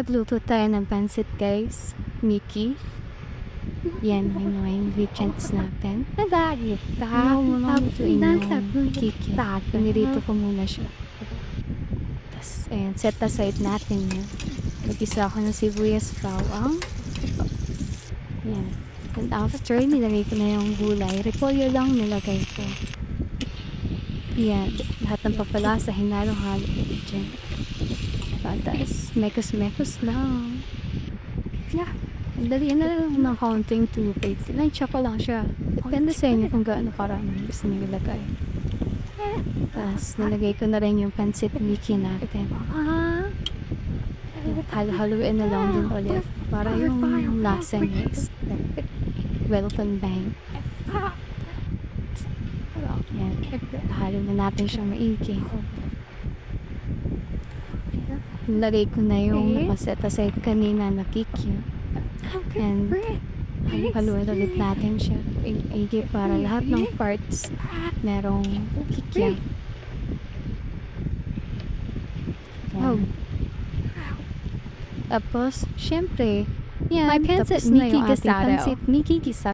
Pagluto tayo ng pansit guys. Mickey. Yan yung mga ingredients natin. Lang Tapos kiki. Pinirito ko muna siya. Tapos, ayan, set aside natin yun. Nag-isa ako ng sibuyas bawang. Yan. And after, nilagay ko na yung gulay. Repolyo lang nilagay ko. Yan. Lahat ng papalasa, hinalo-halo ko dyan. Tapos, mekos-mekos lang. Yeah. Dali na lang ng counting two plates. Lansya ko lang siya. Depende sa inyo kung gaano karami gusto niyo ilagay. Tapos, nilagay ko na rin yung pancit Mickey natin. Ah. Halo-haluin na lang din ulit. Para yung lasa is welcome bang. Yan. Halo na natin siyang maigi. Nilagay ko na yung nakaset aside kanina na kikyo. And halo-haluin ulit natin siya. Maigi para lahat ng parts merong kikya. Oh. Tapos, syempre, yan, pancit na Mickey yung ating Gisado. pancit Mickey Gisado.